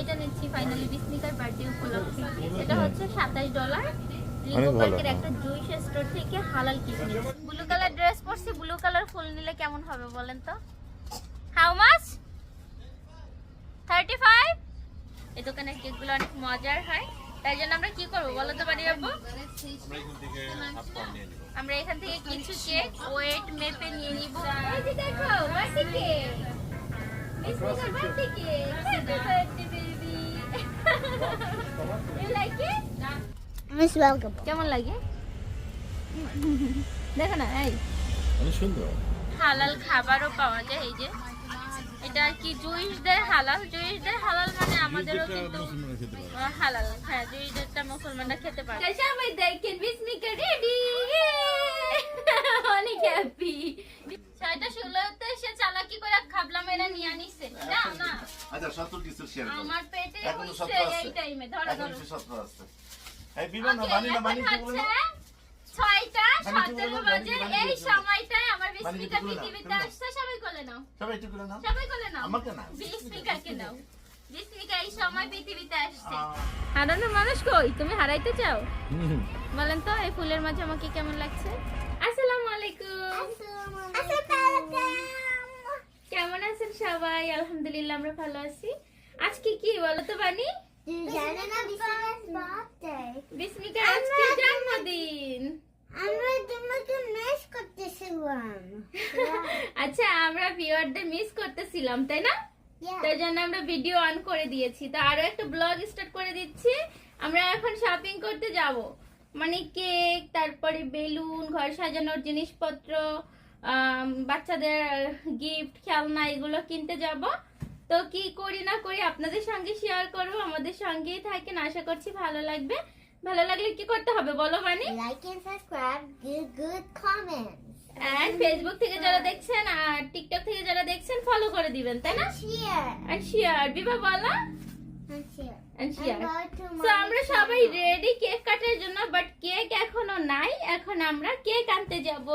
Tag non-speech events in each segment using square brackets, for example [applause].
এটা নিচ্ছি finally বিস্মিকার birthday উপলক্ষে। এটা হচ্ছে সাতাশ ডলার অনেক ভালো, পার্কের। একটা জুইস স্টোর থেকে হালাল কিডনি ব্লু কালার ড্রেস পরছি ব্লু কালার ফুল নিলে কেমন হবে বলেন তো? হাউ মাচ থার্টি ফাইভ এই দোকানের কেকগুলো অনেক মজার হয়। তাই জন্য আমরা কি করব বলো তো বাড়ি যাব আমরা এখান থেকে কিছু কেক ওয়েট মেপে নিয়ে নিব। দেখো cake happy birthday baby you like it Miss welcome. কেমন লাগে? দেখো না এই। অনেক সুন্দর। হালাল খাবারও পাওয়া যায় এই যে। এটা কি জুইসদের হালাল? জুইসদের হালাল মানে আমাদেরও কিন্তু হালাল। হ্যাঁ জুইসদেরটা মুসলমানরা খেতে পারে। সবাই দেখেন বিসমিকা রেডি অনেক হ্যাপি ছয়টা ষোলোতে সে চালাকি করে খাবলা মেরা নিয়ে আনিছে না না আচ্ছা সত্তর কিছু শেয়ার আমার পেটে এখনও সত্তর আছে? এই টাইমে ধরো ধরো। সত্তর আছে। এই বিমান Okay, মানি না মানি কি বলে? ছয়টা সতেরো বাজে এই সময়টায় আমার বাণিজ্য বিস্মিকা বলো? না, পৃথিবীতে আসছে সবাই কোলে নাও। সবাই একটু করে নাও। সবাই কোলে নাও। আমাকে না। বিস্মিকাকে নাও। বিস্মিকা এই সময় পৃথিবীতে আসছে। মানুষ কই? তুমি হারাইতে চাও? বলেন তো এই ফুলের মাঝে আমাকে কেমন লাগছে? আসসালামু আলাইকুম কেমন আছেন সবাই? আলহামদুলিল্লাহ আমরা ভালো আছি। আজকে কি বলো তো বানি? বিস্মিকার আজকে জন্মদিন। আমরা তোমাকে মিস করতেছিলাম। আচ্ছা আমরা ভিউয়ারদের মিস করতেছিলাম তাই না? তাই জন্য আমরা ভিডিও অন করে দিয়েছি। তো আরও একটা ব্লগ স্টার্ট করে দিচ্ছি। আমরা এখন শপিং করতে যাব। মানে কেক তারপরে বেলুন ঘর সাজানোর জিনিসপত্র বাচ্চাদের গিফট খেলনা এগুলো কিনতে যাব। তো কি করি না করি আপনাদের সঙ্গে শেয়ার করব আমাদের সঙ্গেই থাকেন আশা করছি ভালো লাগবে। ভালো লাগলে কি করতে হবে বলো মানে? Like and subscribe give good comments R Facebook থেকে যারা দেখছেন আর টিকটক থেকে যারা দেখছেন ফলো করে দিবেন তাই না? শেয়ার আর শেয়ার বিবা বলো। And তো আমরা সবাই রেডি কেক কাটার জন্য বাট কেক এখনও নাই। এখন আমরা কেক আনতে যাব।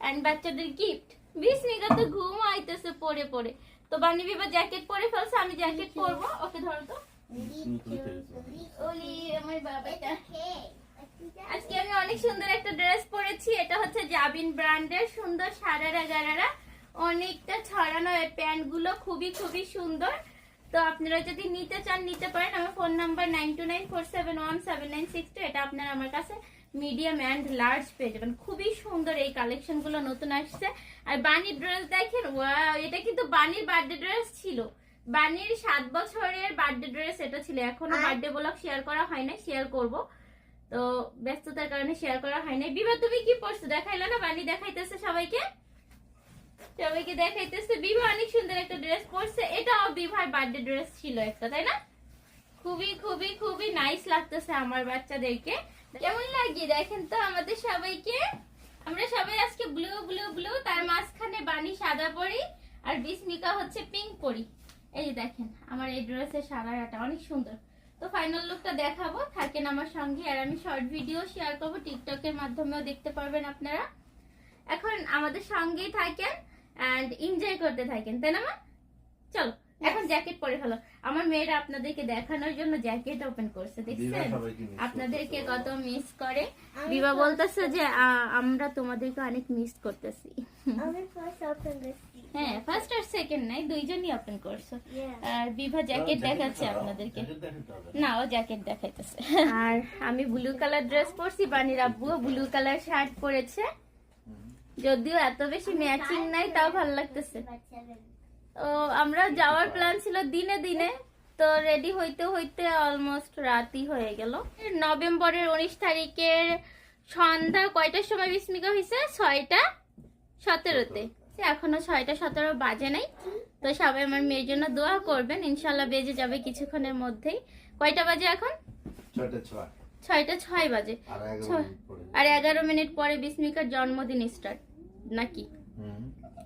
এন্ড বাচ্চাদের গিফট বিস্মিকা তো ঘুম আইতেছে পরে পরে তো বানি বিবা জ্যাকেট পরে ফেলছে আমি জ্যাকেট পরবো। ওকে ধরো তো। ওলি আমার বাবাটা। আজকে আমি অনেক সুন্দর একটা ড্রেস পরেছি। এটা হচ্ছে জাবিন ব্র্যান্ডের সুন্দর সারারা গারারা। অনেকটা ছড়ানো প্যান্টগুলো। খুবই খুবই সুন্দর। তো আপনারা যদি নিতে চান নিতে পারেন। আমার phone number nine two nine four seven one seven nine six two এটা আপনারা আমার কাছে মিডিয়াম অ্যান্ড লার্জ পেয়ে যাবেন। খুবই সুন্দর এই কালেকশনগুলো নতুন আসছে। আর বানির ড্রেস দেখেন ওয়াও এটা কিন্তু বানির বার্থডে ড্রেস ছিল। বানির সাত বছরের বার্থডে ড্রেস এটা ছিল। এখনও বার্থডে ব্লগ শেয়ার করা হয় না শেয়ার করব। তো ব্যস্ততার কারণে শেয়ার করা হয় নাই। বিবা তুমি কি পড়ছো দেখাইলো না? বানি দেখাইতেছে সবাইকে। সবাইকে দেখাইতেছে। বিভা অনেক সুন্দর একটা ড্রেস পরছে। বিভার বার্থডে ড্রেস ছিল একটা, তাই না? খুবই খুবই খুবই নাইস লাগতেছে আমার বাচ্চাদেরকে। কেমন লাগে? দেখেন তো আমাদের সবাইকে। আমরা সবাই আজকে ব্লু ব্লু ব্লু তার মাঝখানে বানি সাদা পরি, আর বিস্মিকা হচ্ছে পিঙ্ক পরি। এই যে দেখেন, আমার এই ড্রেসের সারাটা অনেক সুন্দর। তো ফাইনাল লুকটা দেখাবো। থাকেন আমার সঙ্গে, আর আমি শর্ট ভিডিও শেয়ার করব। টিকটকের মাধ্যমেও দেখতে পারবেন আপনারা। এখন আমাদের সঙ্গেই থাকেন এন্ড এনজয় করতে থাকেন, তাই না মা? চলো। এখন জ্যাকেট পরে ফেলো। আমার মেয়েরা আপনাদেরকে দেখানোর জন্য জ্যাকেট ওপেন করছে দেখছেন? আপনাদেরকে কত মিস করে। বিবা বলতেছে যে আমরা তোমাদেরকে অনেক মিস করতেছি। হ্যাঁ ফার্স্ট আর সেকেন্ড নাই দুইজনই ওপেন করছ। আর বিভা জ্যাকেট দেখাচ্ছে আপনাদেরকে। না ও জ্যাকেট দেখাইতেছে। আর আমি ব্লু কালার ড্রেস পরছি বানির আব্বুও ব্লু কালার শার্ট পরেছে। যদিও এত বেশি ম্যাচিং নাই তাও ভালো লাগতেছে। আমরা যাওয়ার প্ল্যান ছিল দিনে দিনে। তো রেডি হইতে হইতে অলমোস্ট রাতই হয়ে গেল। নভেম্বরের উনিশ তারিখের সন্ধ্যা কয়টার সময় বিস্মিকা হয়েছে ছয়টা সতেরোতে। এখনও ছয়টা সতেরো বাজে নাই। তো সবাই আমার মেয়ের জন্য দোয়া করবেন। ইনশাল্লাহ বেজে যাবে কিছুক্ষণের মধ্যেই। কয়টা বাজে এখন? ছয়টা ছয়। বাজে। আর এগারো মিনিট পরে। আর এগারো মিনিট পরে বিস্মিকার জন্মদিন স্টার্ট নাকি।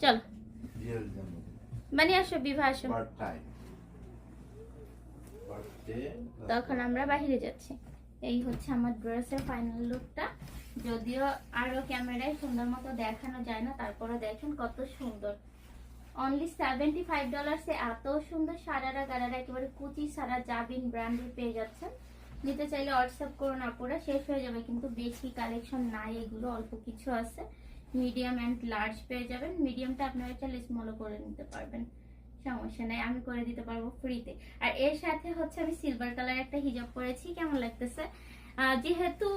চলো। মানে আসো বিভা আসো। তখন আমরা বাইরে যাচ্ছি। এই হচ্ছে আমার ড্রেসের ফাইনাল লুকটা যদিও আরও ক্যামেরায় সুন্দর মতো দেখানো যায় না তারপরে দেখেন কত সুন্দর। অনলি সেভেন্টি ফাইভ ডলার্সে এত সুন্দর সারারা গারারা একেবারে কুচি সারা জাবিন ব্র্যান্ডের পেয়ে যাচ্ছেন। নিতে চাইলে হোয়াটসঅ্যাপ করুন আপুরা শেষ হয়ে যাবে কিন্তু বেশি কালেকশন নাই এগুলো অল্প কিছু আছে। মিডিয়াম অ্যান্ড লার্জ পেয়ে যাবেন। মিডিয়ামটা আপনারা চাইলে স্মলও করে নিতে পারবেন। সমস্যা নাই আমি করে দিতে পারব ফ্রিতে আর এর সাথে হচ্ছে আমি সিলভার কালার একটা হিজাব পরেছি কেমন লাগতেছে? যেহেতু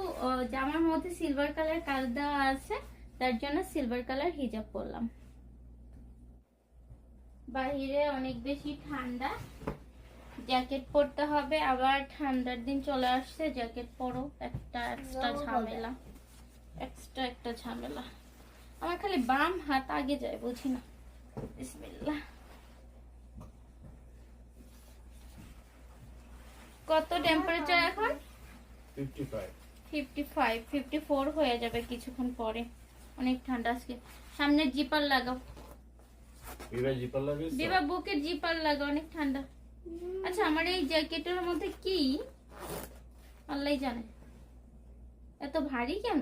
জামার মধ্যে সিলভার কালার কাজ দেওয়া আছে তার জন্য সিলভার কালার হিজাব পরলাম। বাইরে অনেক বেশি ঠান্ডা। জ্যাকেট পরতে হবে আবার ঠান্ডার দিন চলে আসছে জ্যাকেট পরো। একটা এক্সট্রা ঝামেলা। এক্সট্রা একটা ঝামেলা। আমার খালি বাম হাত আগে যায় বুঝি না। বিসমিল্লাহ। কত টেম্পারেচার এখন fifty five fifty five fifty four হয়ে যাবে কিছুক্ষণ পরে। অনেক ঠান্ডা আজকে। সামনে জিপার লাগাও। বিবাহ জিপার লাগে বিবা বুকে জিপার লাগাও অনেক ঠান্ডা। আচ্ছা আমার এই জ্যাকেটের মধ্যে কি? আল্লাহ জানে। এত ভারী কেন?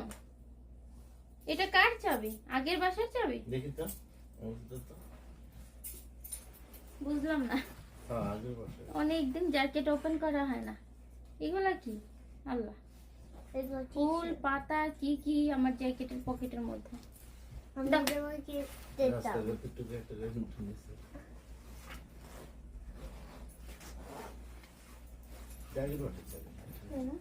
এটা কার চাবি? আগের বাসার চাবি? দেখি তো বুঝলাম না। হ্যাঁ আগের অনেকদিন জ্যাকেট ওপেন করা হয় না। এগুলা কি? আল্লাহ। ফুল পাতা কি কি আমার জ্যাকেটের পকেটের মধ্যে? আমি দাও। তোমাকে রাস্তায় দিতাম যেতে একটু একটা রেড উঠে নিচ্ছে আগের বসে চাবি। ইয়া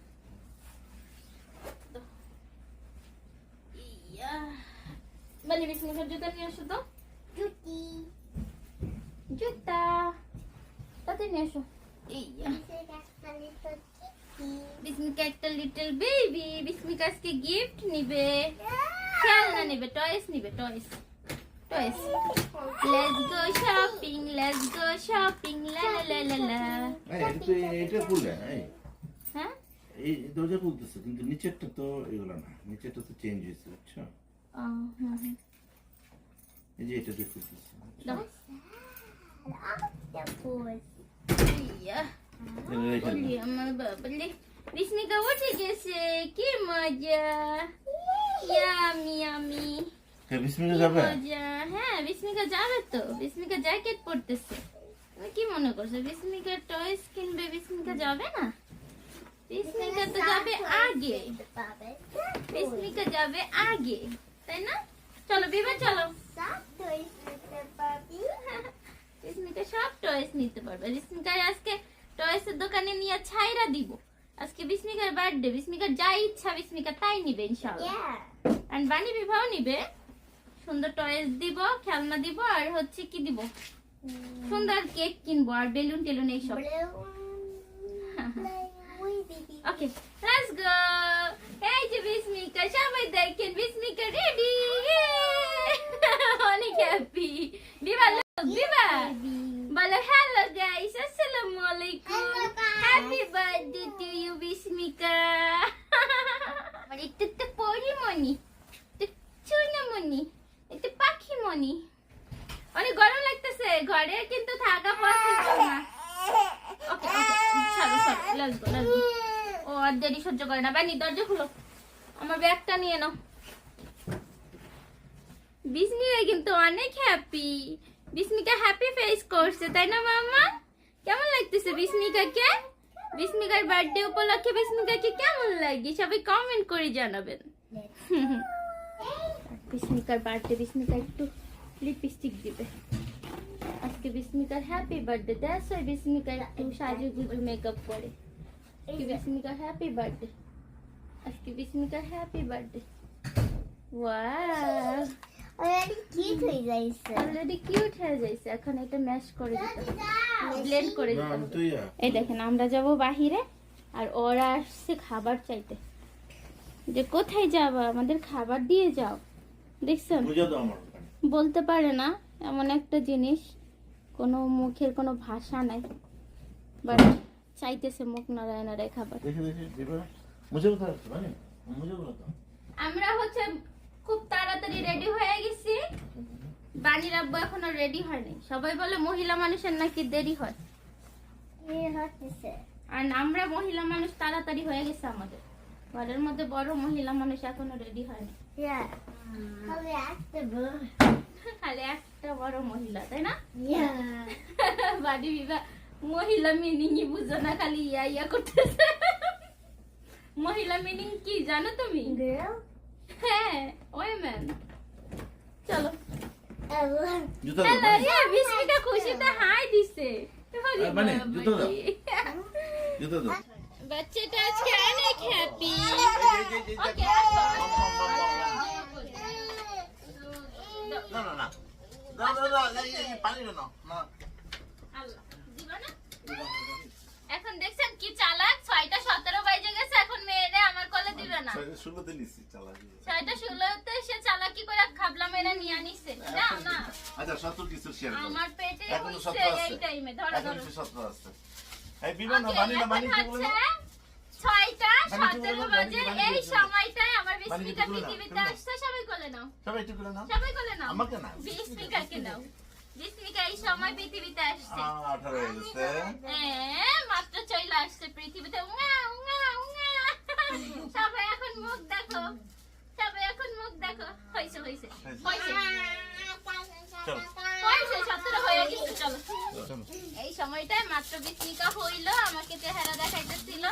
বালি বিসমিকার জুতা নিয়ে আসো তো জুতি জুতা তাতে নিয়ে আসো ইয়া বিস্মিকা একটা লিটল বেবি বিস্মিকা আজকে গিফট নিবে খেলনা নেবে টয়েস নিবে toys toys let's go shopping let's go shopping লা লা লা লা এটা এটা এই হ্যাঁ এই দরজা খুলতেছে কিন্তু নিচেরটা তো এগুলো না নিচেরটা তো চেঞ্জ হয়েছে বুঝছ? হুম, হুম। এই যে এটা। বলি আমার বাবলে বিস্মিকা হ্যাঁ, যাবে? হ্যাঁ বিস্মিকা যাবে তো বিস্মিকা জ্যাকেট পরতেছে। তুমি কি মনে করছ বিস্মিকা টয়েস কিনবে বিস্মিকা যাবে না? বিস্মিকা তো যাবে আগে বিস্মিকা যাবে আগে তাই না চলো বিবা চলো বিস্মিকা সব টয়েস নিতে পারবে বিস্মিকার আজকে টয়েসের দোকানে নিয়ে ছাইরা দিব আজকে বিস্মিকার বার্থডে বিস্মিকার যা ইচ্ছা বিস্মিকা তাই নিবে ইনশাআল্লাহ এন্ড বানি বিবাহ নিবে সুন্দর টয়েস দিব খেলনা দিব আর হচ্ছে কি দিব সুন্দর কেক কিনবো আর বেলুন টেলুন এইসব ওকে লেটস গো এই যে বিস্মিকা সবাই দেখেন বিস্মিকা রেডি অনেক হ্যাপি বিবা look, বিবা বলো হ্যালো গাইস আসসালামু আলাইকুম Hello, guys. Happy birthday to you Bismika আমার একটু তো পরিমণি একটু চুনামণি একটু পাখিমণি অনেক গরম লাগতেছে ঘরে কিন্তু থাকা পসিবল না ওকে ওকে ছাড়ো ছাড়ো লেটস গো লেটস গো ও আর দেরি সহ্য করে না বানি দরজা খুলো আমার ব্যাগটা নিয়ে নাও বিস্মিকা কিন্তু অনেক হ্যাপি বিস্মিকা হ্যাপি ফেস করছে তাই না মামা কেমন লাগতেছে বিস্মিকাকে বিস্মিকার বার্থডে উপলক্ষে বিস্মিকাকে কেমন লাগে সবাই কমেন্ট করে জানাবেন বিস্মিকার বার্থডে বিস্মিকা একটু লিপস্টিক দিবে। আজকে বিস্মিকার হ্যাপি বার্থডে দ্যাটস ওয়াই বিস্মিকার একটু সাজু গুজু মেকআপ করে। আজকে বিস্মিকার হ্যাপি বার্থডে আজকে হ্যাপি বার্থডে ওয়াও অলরেডি হয়ে যাইছে। অলরেডি কিউট হয়ে যাইছে। এখন এটা ম্যাশ করে দিতে হবে। ব্লেন্ড করে দিতে ইয়া এই দেখেন আমরা যাব বাহিরে আর ওরা আসছে খাবার চাইতে। যে কোথায় যাবা? আমাদের খাবার দিয়ে যাও। দেখছেন। বলতে পারে না এমন একটা জিনিস কোনো মুখের কোনো ভাষা নাই। বাট চাইতেছে মুখ নাড়ায় নাড়ায় খাবার। মানে? আমরা হচ্ছে খুব তাড়াতাড়ি রেডি হয়ে গেছি। বানির আব্বু এখনও রেডি হয়নি। সবাই বলে মহিলা মানুষের নাকি দেরি হয়। আর আমরা মহিলা মানুষ তাড়াতাড়ি হয়ে গেছে আমাদের। ঘরের মধ্যে বড় মহিলা মানুষ এখনও রেডি হয়নি. খালি একটা বড় মহিলা তাই না? [laughs] বাড়ি বিবাহ মহিলা মিনিংই বুঝো না খালি ইয়া ইয়া করতেছে। মহিলা মিনিং কি জানো তুমি. হ্যাঁ চলো। বানি। ইয়া বিস্মিতা খুশিতে হাই দিছে। মানে, জুতো দাও। জুতো দাও। বাচ্চাটা আজকে অনেক হ্যাপি না, না, না। পানি না। না। না এখন দেখছেন কি চালাক ছয়টা সতেরো বাজে গেছে এখন মেয়েরে আমার কলে দিবে না ছয়টা ষোলোতে সে চালাকি করে খাবলা মেয়েরা নিয়ে আনিছে দাও না আচ্ছা, সত্তর কিছু আমার পেটে। এই টাইমে ধরো ধরো সত্তর আছে। এই, না, বানি না, বানি কি বলে? বাজে সময়টায় আমার? পৃথিবীতে আসছে সবাই কোলে নাও। সবাই একটু করে নাও। সবাই কোলে নাও। আমাকে না। বিস্মিকাকে নাও? বিস্মিকা এই সময় পৃথিবীতে আসছে। হয়ে গেছে। হ্যাঁ, মাত্র চলে আসছে পৃথিবীতে উঙা উঙা সবাই এখন মুখ দেখো। সবাই এখন মুখ দেখো। হইছে। হইছে। হইছে। এই সময়টায় মাত্র বিস্মিকা হইল আমাকে চেহারা দেখাইতেছিল।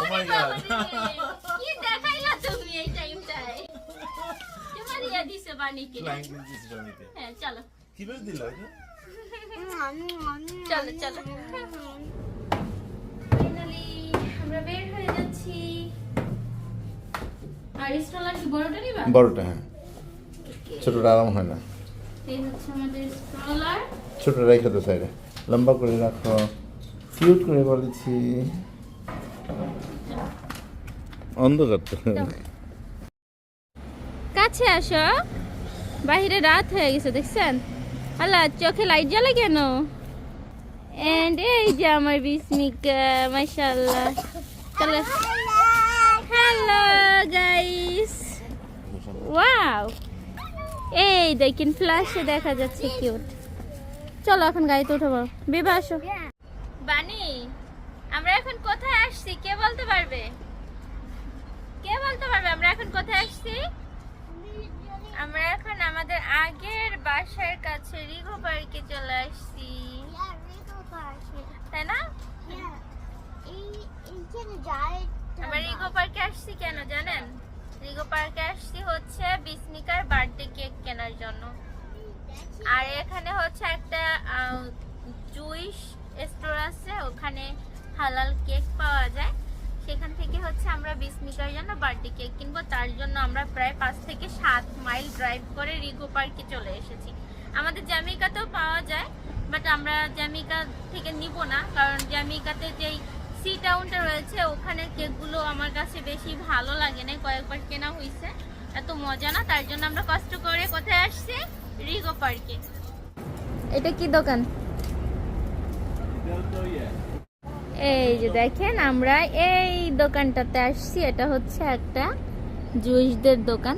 Oh my God. কি দেখাইলা তুমি এই টাইমটায়? তোমার ইয়া দিছে। হ্যাঁ চলো। কীভাবে দিল চলো চলো। আমরা বের হয়ে যাচ্ছি। আর কি বড়টা নিবা? বড়টা হ্যাঁ। ছোটটা আরাম হয় না। এই হচ্ছে আমাদের স্ট্রলার ছোট রেখে তো সাইডে লম্বা করে রাখো। কিউট করে বলেছি। অন্ধকার তো। কাছে আসো। বাইরে রাত হয়ে গেছে দেখছেন? আল্লাহ চোখে লাইট জ্বালা কেন? এন্ড এই যে আমার বিস্মিকা মাশাআল্লাহ। হ্যালো গাইস ওয়াও এই দেখেন ফ্ল্যাশে দেখা যাচ্ছে কিউট চলো এখন গাড়িতে উঠবো বিভা আসো। বানি আমরা এখন কোথায় আসছি? কে বলতে পারবে? কে বলতে পারবে? আমরা এখন কোথায় আসছি? আমরা এখন আমাদের আগের বাসার কাছে রিগো পার্কে চলে আসছি। তাই না? আমরা রিগো পার্কে আসছি কেন জানেন? রিগো পার্কে আসছি হচ্ছে বিস্মিকার বার্থডে কেক কেনার জন্য। আর এখানে হচ্ছে একটা জুইশ স্টোর আছে, ওখানে হালাল কেক পাওয়া যায়। সেখান থেকে হচ্ছে আমরা বিস্মিকার জন্য বার্থডে কেক কিনবো। তার জন্য আমরা প্রায় পাঁচ থেকে সাত মাইল ড্রাইভ করে রিগো পার্কে চলে এসেছি। আমাদের জ্যামিকাতেও পাওয়া যায়, বাট আমরা জ্যামিকা থেকে নিব না, কারণ জ্যামিকাতে যেই সি টাউনটা রয়েছে, ওখানে কেকগুলো আমার কাছে বেশি ভালো লাগে না কয়েকবার কেনা হয়েছে এত মজা না, তার জন্য আমরা কষ্ট করে কোথায় আসছি? রিগো পার্কে। এটা কি দোকান? এই যে দেখেন, আমরা এই দোকানটাতে আসছি, এটা হচ্ছে একটা জুইসদের দোকান।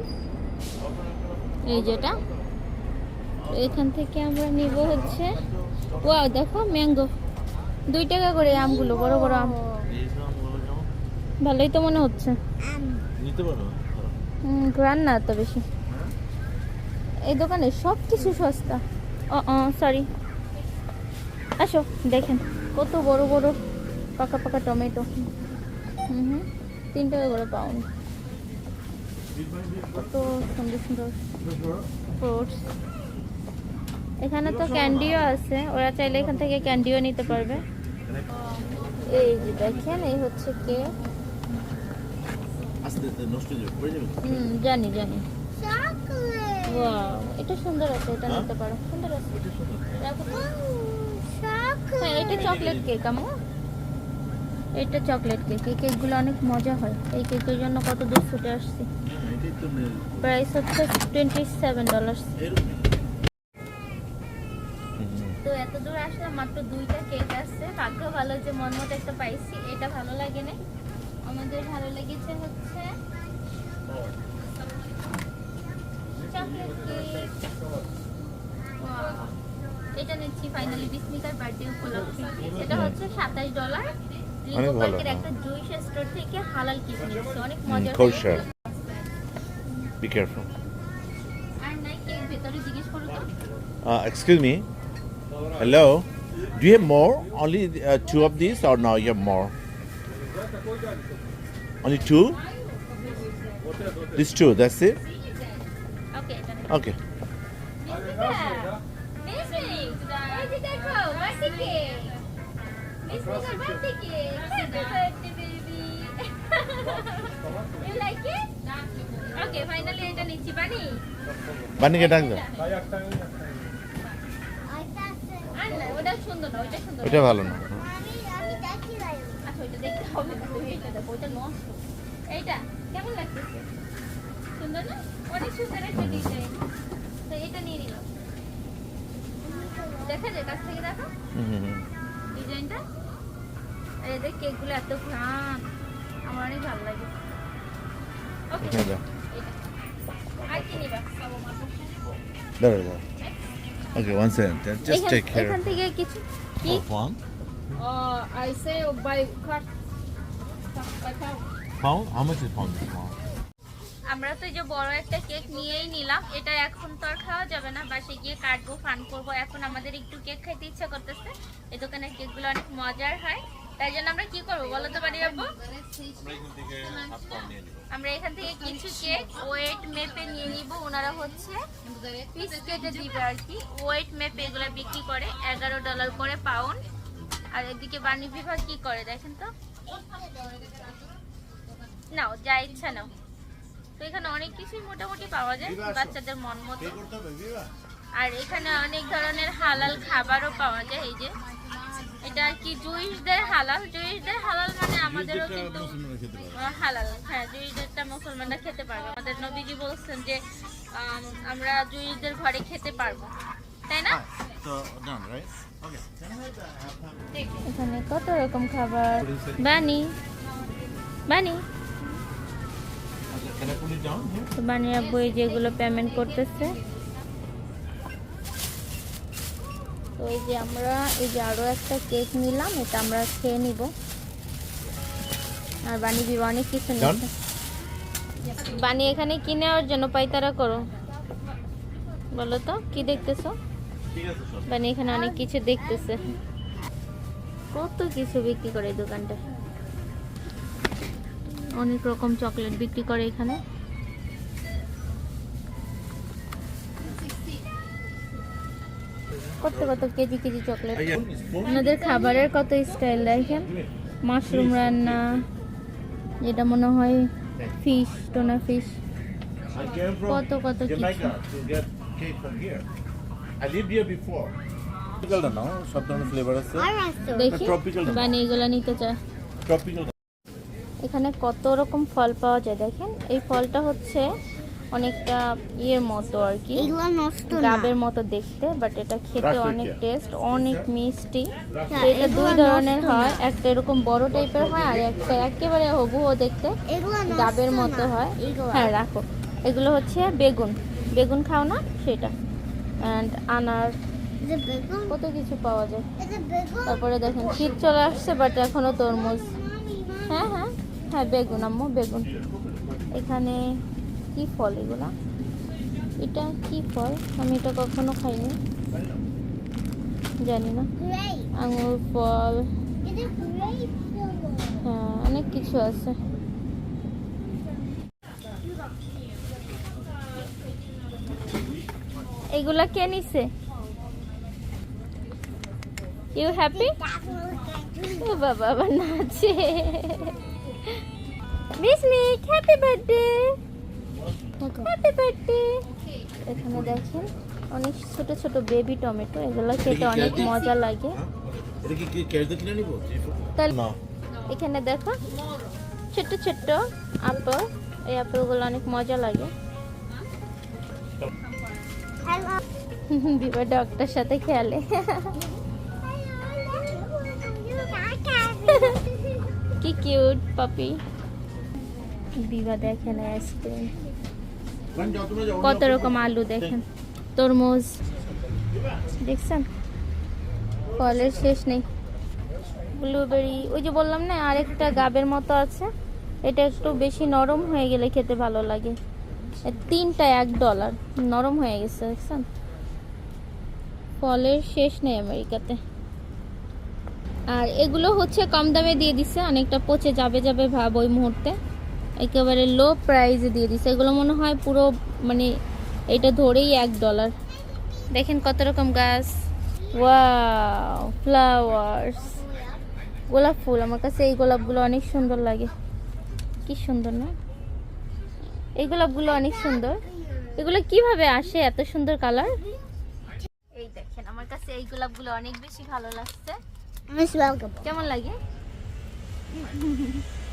এই যেটা এখান থেকে আমরা নিব হচ্ছে ও দেখো, ম্যাঙ্গো। দুই টাকা করে আমগুলো বড় বড় আম। ভালোই তো মনে হচ্ছে। নিতে পারো? না তো বেশি। এই দোকানে সব কিছু সস্তা। ও সরি আসো দেখেন কত বড় বড় পাকা পাকা টমেটো। হুম হুম তিন টাকা করে পাউন্ড কত সুন্দর সুন্দর ফ্রুটস এখানে তো ক্যান্ডিও আছে ওরা চাইলে এখান থেকে ক্যান্ডিও নিতে পারবে। এই যে দেখেন এই হচ্ছে কেক আস্তে আস্তে নষ্ট হয়ে যাবে হুম জানি জানি। ওয়াও এটা সুন্দর আছে এটা হ্যাঁ? নিতে পারো। সুন্দর আছে। এটা। হ্যাঁ চকলেট কেক আমু। এটা চকলেট কেক এই কেকগুলো অনেক মজা হয়। এই কেকের জন্য কত দূর ছুটে আসছি। হ্যাঁ, প্রাইস হচ্ছে টোয়েন্টি সেভেন ডলার আসলাম মাত্র দুইটা কেক আসছে। ভাগ্য ভালো যে মন মতো একটা পাইছি এটা ভালো লাগে না আমাদের ভালো লেগেছে হচ্ছে চকলেট কেক এটা নিচ্ছি ফাইনালি বিস্মিকার বার্থডে উপলক্ষে। এটা হচ্ছে সাতাশ ডলার অনেক ভালো। একটা জুইস স্টোর থেকে হালাল কেক নিচ্ছি। অনেক মজার আর নাই কেক ভেতরে জিজ্ঞেস করো তো. Hello? Do you have more? Only uh, two of these, or no, you have more? Only two? These two, that's it? Okay. Okay. you like it? Okay, finally, I don't need to bunny. Bunny, get ওইটা এটা ভালো না। আচ্ছা, এইটা দেখো, ওইটা নষ্ট। এইটা, কেমন লাগতেছে? সুন্দর না? অনেক সুন্দর একটা ডিজাইন তো এটা নিয়ে নিলাম। দেখা যায় কাছ থেকে দেখো। ডিজাইনটা। আর এদের কেকগুলো এত ঘ্রাণ। আমার অনেক ভালো লাগে। ওকে আর কি নিবা? দাঁড়াও দাঁড়াও Okay, one second. Then Just এখান- take care এখান থেকে কিছু কি of one. Uh, I say by card. By. Pound? How much is pound? আমরা তো এই যে বড় একটা কেক নিয়েই নিলাম এটা এখন তো আর খাওয়া যাবে না বাসে গিয়ে কাটবো ফান করব এখন আমাদের একটু কেক খাইতে ইচ্ছা করতেছে এই দোকানের কেকগুলো অনেক মজার হয় তাই জন্য আমরা কি করব বলো তো বাড়ি যাব আমরা এখান থেকে কিছু কেক ওয়েট মেপে নিয়ে নিব। ওনারা হচ্ছে পিস কেটে দিবে আর কি। ওয়েট মেপে এগুলো বিক্রি করে এগারো ডলার করে পাউন্ড আর এদিকে বাণী বিভাগ কি করে দেখেন তো? নাও যা ইচ্ছা নাও। তো এখানে অনেক কিছুই মোটামুটি পাওয়া যায়। বাচ্চাদের মন মতো। আর এখানে অনেক ধরনের হালাল খাবারও পাওয়া যায় এই যে। এটা আর কি জুইসদের হালাল? জুইসদের হালাল মানে আমাদেরও কিন্তু হালাল। হ্যাঁ জুইসদেরটা মুসলমানরা খেতে পারবে। আমাদের নবীজি বলছেন যে আমরা জুইসদের ঘরে খেতে পারব। তাই না? done, right? এখানে কত রকম খাবার? বানি। বানি? তো বানি আব্বু যেগুলো পেমেন্ট করতেছে। তো এই যে আমরা এই যে আরও একটা কেক নিলাম এটা আমরা খেয়ে নিব। আর বানি বিবা অনেক কিছু? নিচ্ছে বানি এখানে কি নেওয়ার জন্য পাইতারা করো? বলো তো কি দেখতেছো? বানি এখানে অনেক কিছু দেখতেছে। কত কিছু বিক্রি করে দোকানটা? অনেক রকম চকলেট বিক্রি করে এখানে। কত কত কেজি কেজি চকলেট. ওনাদের খাবারের কত স্টাইল দেখেন? মাশরুম রান্না যেটা মনে হয় ফিশ টোনা ফিশ। কত কত এখানে কত রকম ফল পাওয়া যায় দেখেন? এই ফলটা হচ্ছে অনেকটা ইয়ের মতো আর কি। গাবের মতো দেখতে বাট এটা খেতে অনেক টেস্ট অনেক মিষ্টি। হ্যাঁ, এটা দুই ধরনের হয় একটা এরকম বড় টাইপের হয় আর একটা একেবারে হবুও দেখতে ডাবের মতো হয়। হ্যাঁ রাখো। এগুলো হচ্ছে বেগুন। বেগুন খাও না সেটা। অ্যান্ড আনার কত কিছু পাওয়া যায়। তারপরে দেখেন শীত চলে আসছে বাট এখনও তরমুজ। হ্যাঁ হ্যাঁ। হ্যাঁ বেগুন আম্মু বেগুন। এখানে কি ফল এগুলা? এটা কি ফল? আমি এটা কখনো খাইনি। জানি না। আঙুর ফল। হ্যাঁ অনেক কিছু আছে। এগুলা কে নিছে? ইউ হ্যাপি ও বাবা, আবার নাচে। Bismika happy birthday happy birthday এখানে দেখেন অনেক ছোট ছোট বেবি টমেটো এগুলো খেতে অনেক মজা লাগে। না। এখানে দেখো ছোট্ট ছোট্ট আপেল এই আপেলগুলো অনেক মজা লাগে। হ্যালো বিবা ডক্টর সাথে খেলে। কি কিউট পাপি বিবা দেখেন আইসক্রিম। কত রকম আলু দেখেন? তরমুজ। দেখছেন? ফলের শেষ নেই। ব্লুবেরি ওই যে বললাম না, আরেকটা গাবের মতো আছে। এটা একটু বেশি নরম হয়ে গেলে খেতে ভালো লাগে। তিনটা এক ডলার নরম হয়ে গেছে, দেখছেন? ফলের শেষ নেই আমেরিকাতে। আর এগুলো হচ্ছে কম দামে দিয়ে দিছে, অনেকটা পচে যাবে যাবে ভাব ওই মুহূর্তে। একেবারে লো প্রাইসে দিয়ে দিছে। এগুলো মনে হয় পুরো মানে এটা ধরেই এক ডলার দেখেন কত রকম গাছ। ওয়াও ফ্লাওয়ার্স গোলাপ ফুল আমার কাছে এই গোলাপগুলো অনেক সুন্দর লাগে। কি সুন্দর না? এই গোলাপগুলো অনেক সুন্দর। এগুলো কীভাবে আসে এত সুন্দর কালার এই দেখেন আমার কাছে এই গোলাপগুলো অনেক বেশি ভালো লাগছে। কেমন লাগে?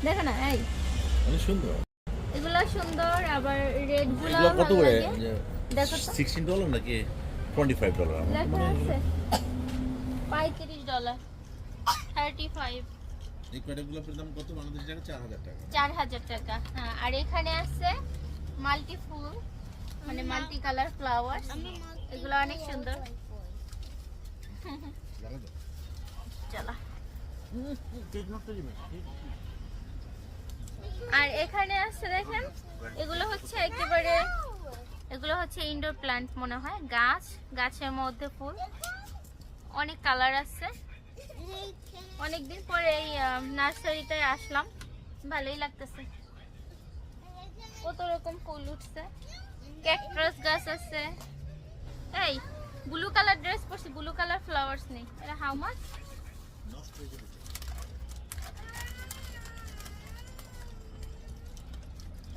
দেখো না এই। অনেক সুন্দর। এগুলো সুন্দর আবার রেডগুলো কত করে? দেখো তো। সিক্সটিন ডলার নাকি টোয়েন্টি ফাইভ ডলার লেখা আছে। পঁয়ত্রিশ ডলার থার্টি ফাইভ এই কয়টা গোলাপের দাম কত? বাংলাদেশ টাকা চার হাজার টাকা। চার হাজার টাকা। হ্যাঁ আর এখানে আছে মাল্টি ফুল মানে মাল্টি কালার ফ্লাওয়ার এগুলো অনেক সুন্দর। চলো। আর এখানে আছে দেখেন, এগুলো হচ্ছে একেবারে, এগুলো হচ্ছে ইনডোর প্ল্যান্ট মনে হয়, গাছ, গাছের মধ্যে ফুল। অনেক কালার আছে। অনেকদিন পরে এই নার্সারিতে আসলাম। ভালোই লাগতেছে। কত রকম ফুল উঠছে। ক্যাকটাস গাছ আছে। এই ব্লু কালার ড্রেস পরছি ব্লু কালার ফ্লাওয়ার্স নেই। এটা হাউ মাচ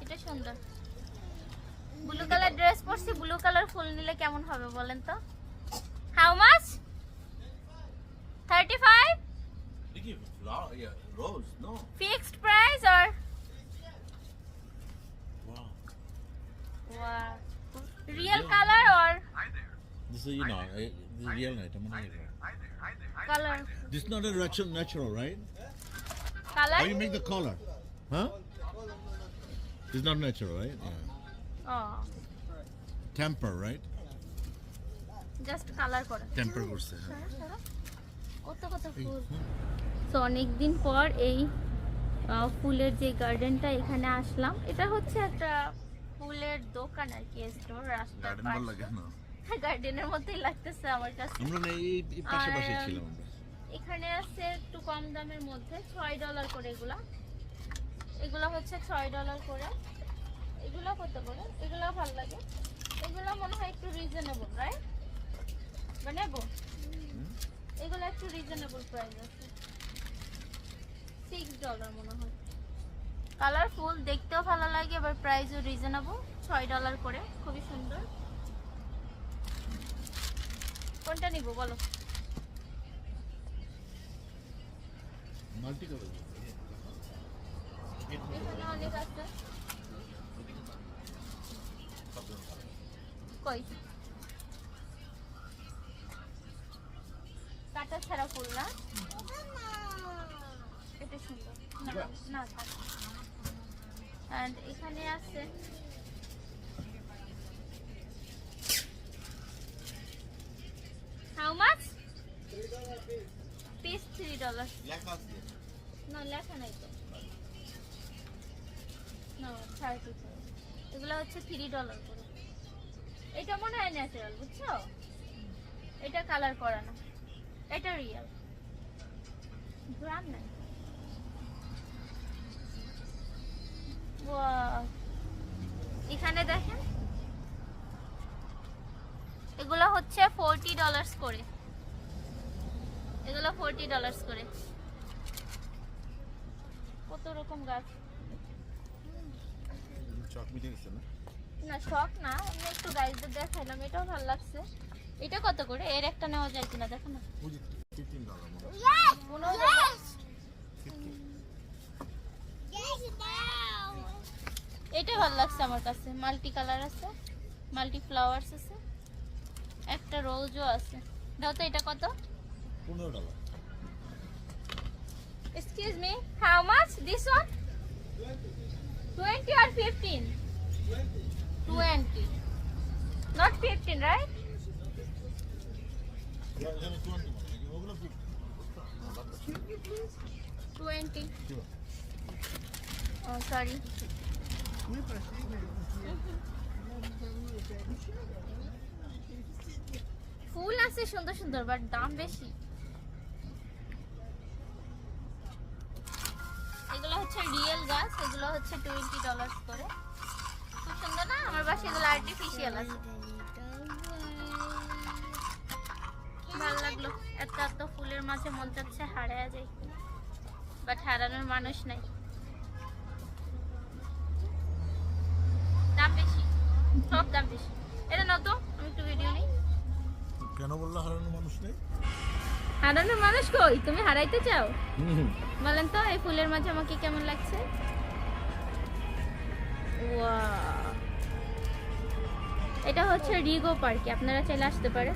এটা সুন্দর ব্লু কালার ড্রেস পরছি ব্লু কালার ফুল নিলে কেমন হবে বলেন তো how much thirty five rose fixed price or Wow. wow. real color or This is, you know, eh, this is real night. I'm gonna color This is not a natural, natural, right? color How you make the color? Huh? It's not natural, right? Yeah. oh. Temper, right? just color করে। Temper করছে হ্যাঁ। কত কত ফুল। তো অনেকদিন পর এই ফুলের যে গার্ডেনটা এখানে আসলাম এটা হচ্ছে একটা ফুলের দোকান আর কি স্টোর রাস্তার লাগে না গার্ডেনের মধ্যেই লাগতেছে আমার কাছে। আমরা এই পাশে পাশে ছিলাম এখানে আছে একটু কম দামের মধ্যে ছয় ডলার করে এগুলা। এগুলো হচ্ছে ছয় ডলার করে। এগুলো কত করে? এগুলো ভালো লাগে। এগুলো মনে হয় একটু রিজনেবল রাইট বানাবো এগুলো একটু রিজনেবল প্রাইস আছে। সিক্স ডলার মনে হয়। কালারফুল দেখতেও ভালো লাগে এবার প্রাইসও রিজনেবল ছয় ডলার করে, খুবই সুন্দর। কোনটা নিব বলো? মাল্টি কালার কই কাটা ছাড়া ফুল না এটা সুন্দর না না And এখানে আছে। How much piece three dollar না লেখা নাই তো। না এগুলো হচ্ছে থ্রি ডলার করে। এটা মনে হয় ন্যাচারাল বুঝছ? এটা কালার করা না। এটা রিয়েল ব্রান্ড Wow. এখানে দেখেন। এগুলো হচ্ছে ফোরটি ডলার্স করে। এগুলো ফোরটি ডলার্স করে। কত রকম গাছ? চক মিটে গেছে না? না শখ না আমি একটু গাইডদের দেখাইলাম এটাও ভালো লাগছে। এটা কত করে? এর একটা নেওয়া যায় কিনা দেখো না। ফিফটিন ডলার মনে হয়। এটা ভালো লাগছে আমার কাছে। মাল্টি কালার আছে মাল্টি ফ্লাওয়ার্স আছে একটা রোজও আছে। দাও তো এটা কত? পনেরো dollar excuse me how much this one 20 or 15 20 not 15 right? এখানে টোয়েন্টি মনে হয় ওগুলো ফিফটি 20 oh sorry. [laughs] ফুল আছে সুন্দর সুন্দর বাট দাম বেশি। রিয়েল এগুলো হচ্ছে টোয়েন্টি ডলার করে। খুব সুন্দর না? আমার বাসায় এগুলো আর্টিফিশিয়াল আছে। ভালো লাগল। এত এত ফুলের মাঝে মন চাচ্ছে হারায়া যাই। বাট হারানোর মানুষ নাই। দাম বেশি। সব দাম বেশি। এটা নতো আমি একটু ভিডিও নিই। কেন বলল হারানো মানুষ নেই? হারানোর মানুষ কই? তুমি হারাইতে চাও? বলেন তো এই ফুলের মাঝে আমাকে কেমন লাগছে! এটা হচ্ছে রিগো পার্কে আপনারা চাইলে আসতে পারেন।